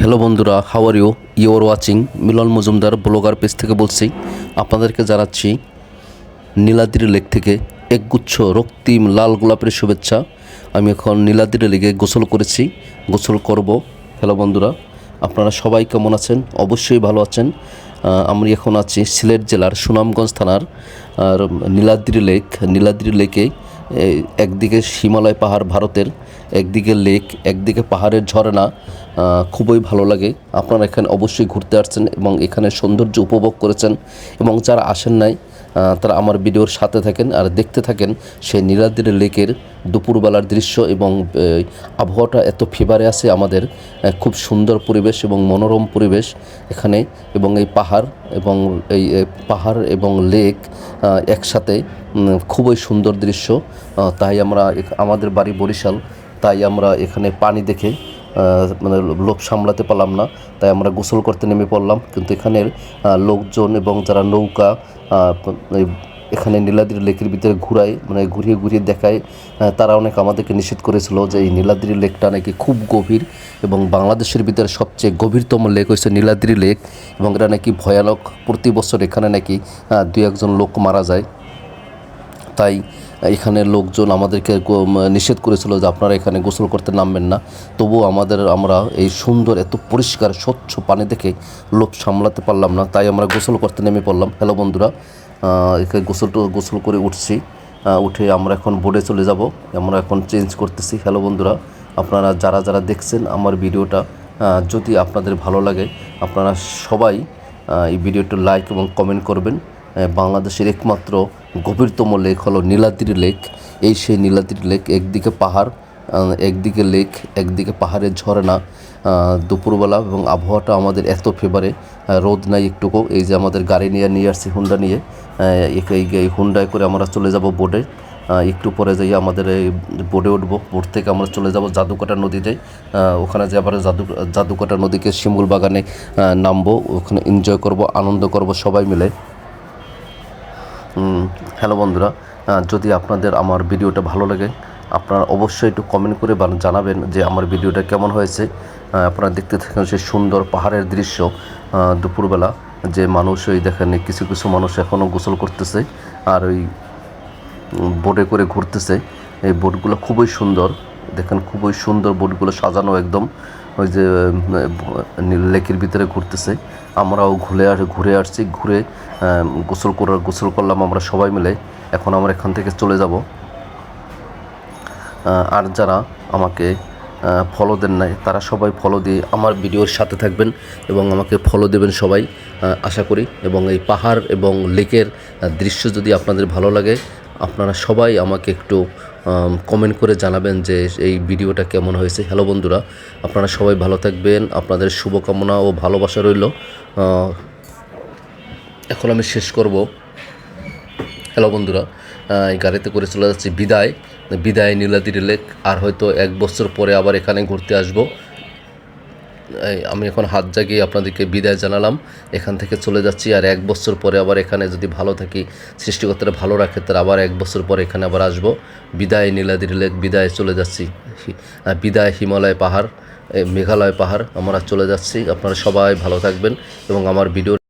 Hello বন্ধুরা how are you you're watching Milan Majumdar blogger page থেকে বলছি, আপনাদেরকে জানাচ্ছি নীলাদ্রি লেক থেকে একগুচ্ছ রক্তিম লাল গোলাপের শুভেচ্ছা। আমি এখন নীলাদ্রি লেগে গোসল করেছি, গোসল করব। হ্যালো বন্ধুরা, আপনারা সবাই কেমন আছেন? অবশ্যই ভালো আছেন। আমি এখন আছি সিলেট জেলার সুনামগঞ্জ থানার, আর নীলাদ্রি লেক নীলাদ্রি লেকে একদিকে হিমালয় পাহাড় ভারতের, একদিকে লেক, একদিকে পাহাড়ের ঝরনা খুবই ভালো লাগে। আপনারা এখানে অবশ্যই ঘুরতে আসছেন এবং এখানে সৌন্দর্য উপভোগ করেছেন এবং যারা আসেন নাই তারা আমার ভিডিওর সাথে থাকেন আর দেখতে থাকেন সেই নীলাদ্রি লেকের দুপুরবেলার দৃশ্য এবং আবহাওয়াটা এত ফেভারে আছে আমাদের খুব সুন্দর পরিবেশ এবং মনোরম পরিবেশ এখানে এবং এই পাহাড় এবং এই পাহাড় এবং লেক একসাথে খুবই সুন্দর দৃশ্য। তাই আমরা আমাদের বাড়ি বরিশাল, তাই আমরা এখানে পানি দেখে মানে লোভ সামলাতে পারলাম না, তাই আমরা গোসল করতে নেমে পড়লাম। কিন্তু এখানের লোকজন এবং যারা নৌকা এখানে নীলাদ্রি লেকের ভিতরে ঘুরায় মানে ঘুরিয়ে ঘুরিয়ে দেখায় তারা অনেক আমাদেরকে নিষেধ করেছিল যে এই নীলাদ্রি লেকটা নাকি খুব গভীর এবং বাংলাদেশের ভিতরে সবচেয়ে গভীরতম লেক হচ্ছে নীলাদ্রি লেক এবং এটা নাকি ভয়ানক। প্রতি বছর এখানে নাকি দু একজন লোক মারা যায়। তাই এখানে লোকজন আমাদেরকে নিষেধ করেছিল যে আপনারা এখানে গোসল করতে নামবেন না। তবুও আমাদের, আমরা এই সুন্দর, এত পরিষ্কার, স্বচ্ছ পানি দেখে লোভ সামলাতে পারলাম না। তাই আমরা গোসল করতে নেমে পড়লাম। হ্যালো বন্ধুরা এখানে গোসল গোসল করে উঠছি। উঠে আমরা এখন বোর্ডে চলে যাব। আমরা এখন চেঞ্জ করতেছি। হ্যালো বন্ধুরা, আপনারা যারা যারা দেখছেন আমার ভিডিওটা যদি আপনাদের ভালো লাগে, আপনারা সবাই এই ভিডিওটা লাইক এবং কমেন্ট করবেন। বাংলাদেশের একমাত্র গভীরতম লেক হলো নীলাদ্রি লেক। এই সেই নীলাদ্রি লেক একদিকে পাহাড় একদিকে লেক, একদিকে পাহাড়ের ঝর্ণা দুপুরবেলা এবং আবহাওয়াটা আমাদের এত ফেভারে রোদ নাই একটুকু। এই যে আমাদের গাড়ি নিয়ে নিয়ে আসছি হুন্ডা নিয়ে এই- হুন্ডায় করে আমরা চলে যাব বোটে একটু পরে যাই আমাদের এই বোটে উঠবো। বোট থেকে আমরা চলে যাব জাদুকাটা নদীতে। ওখানে যে আবার জাদু জাদুকাটা নদীকে শিমুল বাগানে নামবো। ওখানে এনজয় করব, আনন্দ করব সবাই মিলে। হ্যালো বন্ধুরা যদি আপনাদের আমার ভিডিওটা ভালো লাগে, আপনারা অবশ্যই একটু কমেন্ট করে বান- জানাবেন যে আমার ভিডিওটা কেমন হয়েছে। আপনারা দেখতে থাকেন সেই সুন্দর পাহাড়ের দৃশ্য দুপুরবেলা, যে মানুষ ওই দেখেন কিছু কিছু মানুষ এখনও গোসল করতেছে আর ওই বোটে করে ঘুরতেছে। এই বোটগুলো খুবই সুন্দর, দেখেন খুবই সুন্দর বোটগুলো সাজানো একদম। ওই যে লেকের ভিতরে ঘুরতেছে। আমরাও ঘুরে আস ঘুরে আসছি, ঘুরে গোসল করার, গোসল করলাম আমরা সবাই মিলে। এখন আমরা এখান থেকে চলে যাব। আর যারা আমাকে ফলো দেন নাই, তারা সবাই ফলো দিয়ে আমার ভিডিওর সাথে থাকবেন এবং আমাকে ফলো দেবেন সবাই। আশা করি এবং এই পাহাড় এবং লেকের দৃশ্য যদি আপনাদের ভালো লাগে আপনারা সবাই আমাকে একটু কমেন্ট করে জানাবেন যে এই ভিডিওটা কেমন হয়েছে। হ্যালো বন্ধুরা, আপনারা সবাই ভালো থাকবেন। আপনাদের শুভকামনা ও ভালোবাসা রইল। এখন আমি শেষ করব। হ্যালো বন্ধুরা এই গাড়িতে করে চলে যাচ্ছি বিদায়। বিদায় নীলাদ্রি লেক। আর হয়তো এক বছর পরে আবার এখানে ঘুরতে আসব। আমি এখন হাত জাগিয়ে আপনাদেরকে বিদায় জানালাম। এখান থেকে চলে যাচ্ছি আর এক বছর পরে আবার এখানে যদি ভালো থাকি, সৃষ্টিকর্তারা ভালো রাখে তার আবার এক বছর পরে এখানে আবার আসব। বিদায় নীলাদির লেক, বিদায় চলে যাচ্ছি। বিদায় হিমালয় পাহাড় মেঘালয় পাহাড়, আমরা চলে যাচ্ছি। আপনারা সবাই ভালো থাকবেন এবং আমার ভিডিও